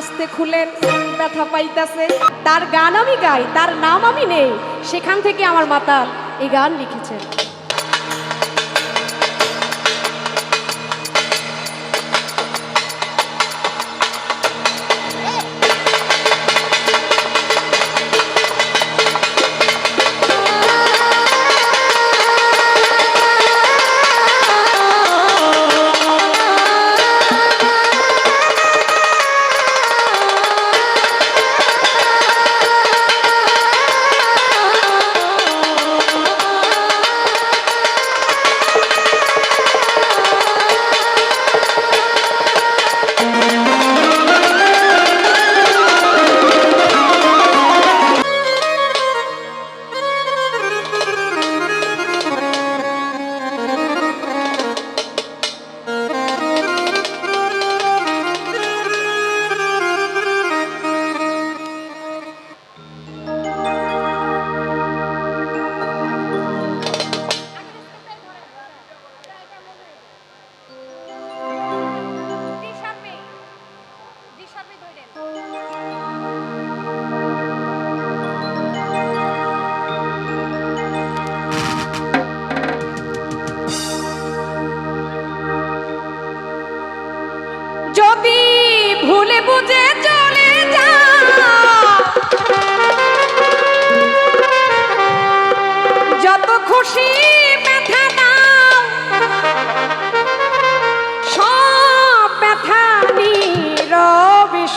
আস্তে খুলেন, ব্যথা পাইতাছে। তার গান আমি গাই, তার নাম আমি নেই। সেখান থেকে আমার মাতা এই গান লিখেছেন।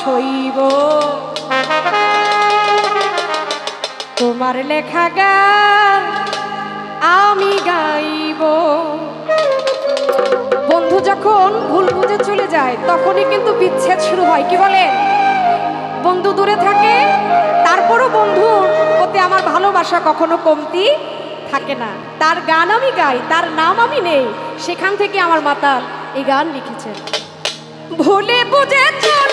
সইব তোমার লেখা গান আমি গাইব। বন্ধু, যখন ভুল বুঝে চলে যায়, তখনই কিন্তু বিচ্ছেদ শুরু হয়। কি বলেন? বন্ধু দূরে থাকে, তারপরও বন্ধুর প্রতি আমার ভালোবাসা কখনো কমতি থাকে না। তার গান আমি গাই, তার নাম আমি নেই। সেখান থেকে আমার মাতা এই গান লিখেছেন। ভুলে বুঝে চলে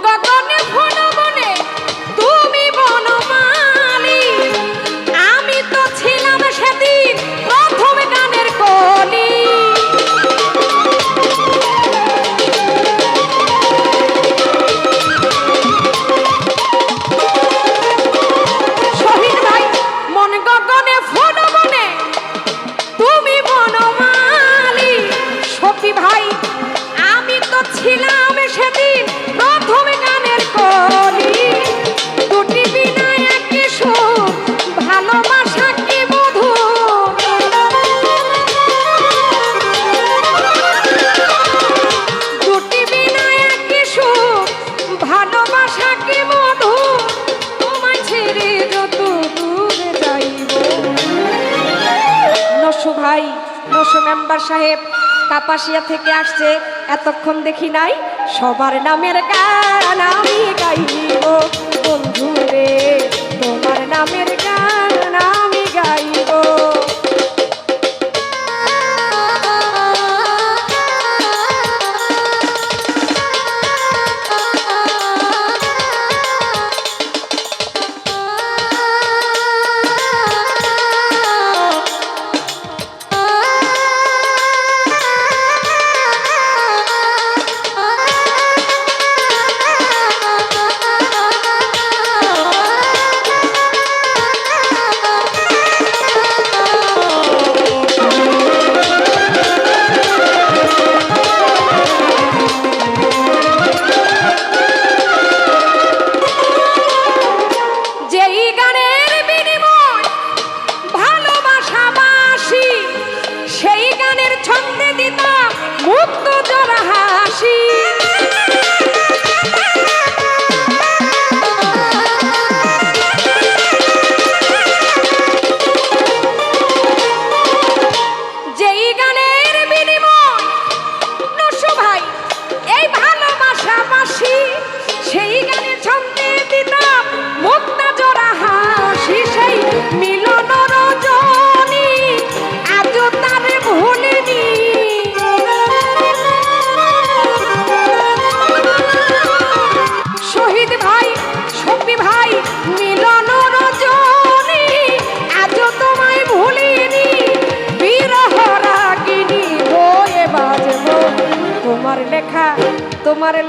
gonna go. go. Nasu member সাহেব কাপাসিয়া থেকে আসছে, এতক্ষণ দেখি নাই, সবার নামের গান আমি গাইব। বন্ধু রে তোমার নামের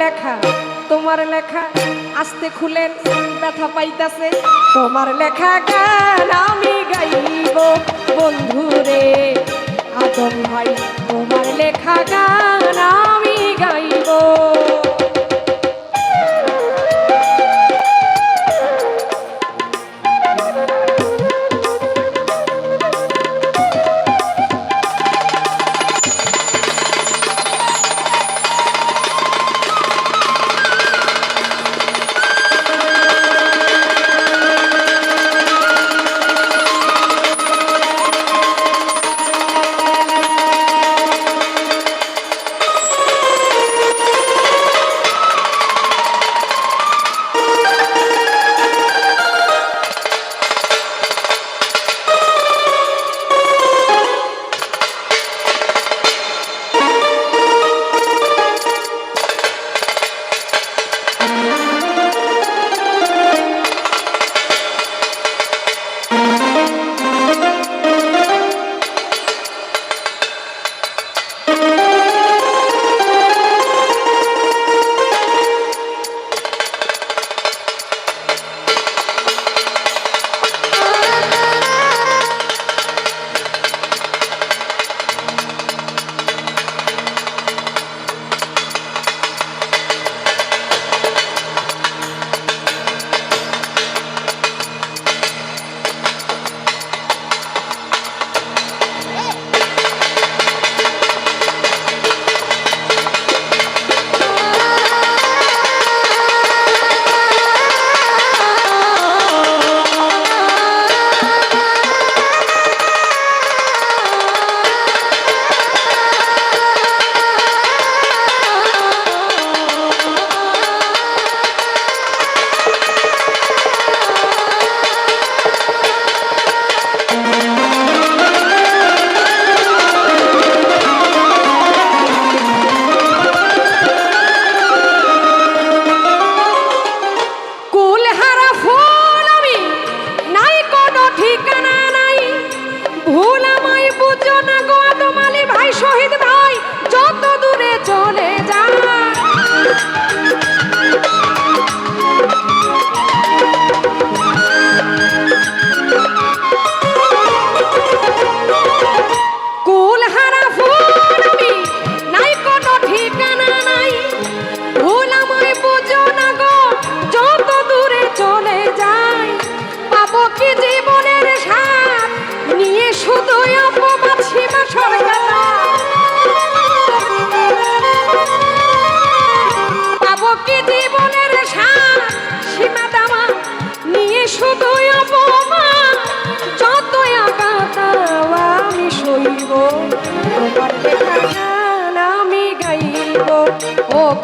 লেখা, তোমার লেখা আসতে খুলেন, ব্যথা পাইতাছে। তোমার লেখা গান আমি গাইব, বন্ধুরে, আদম ভাই, তোমার লেখা গান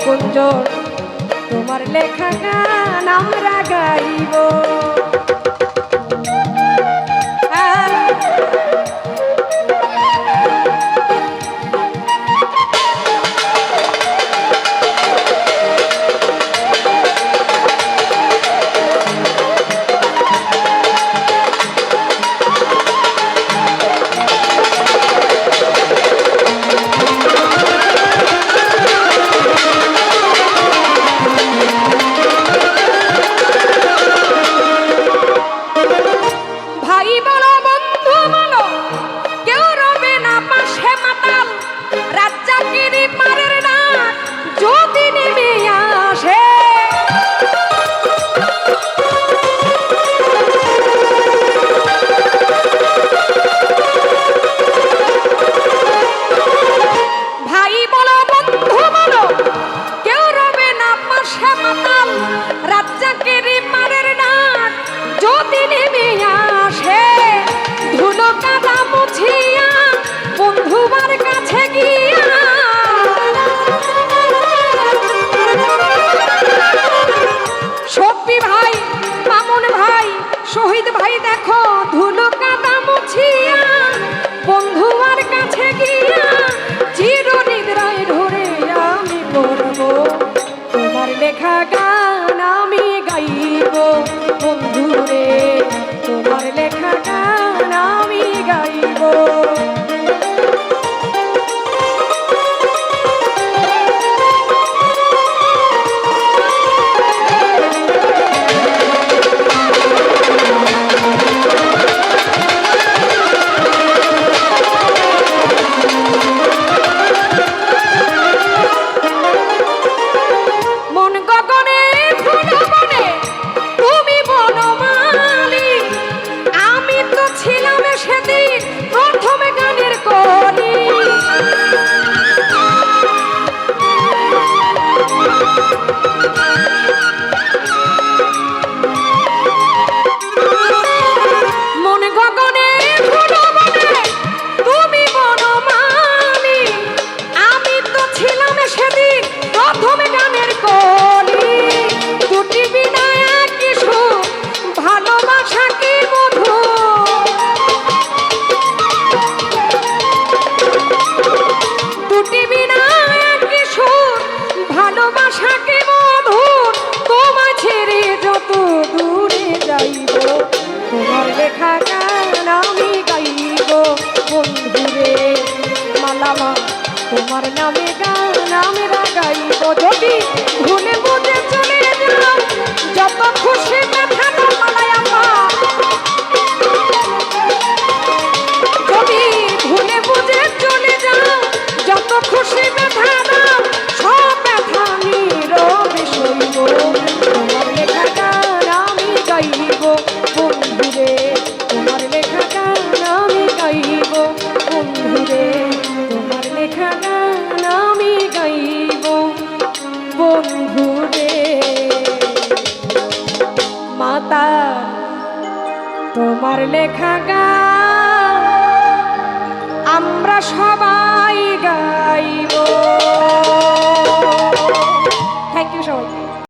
সুন্দর। তোমার লেখা গান আমরা গাইব। ভাই দেখো ধুলো গাইব বন্ধুরে তোমার লেখা আমি গাইব বন্ধুরে। মাতা তোমার লেখা আমরা সবাই গাই।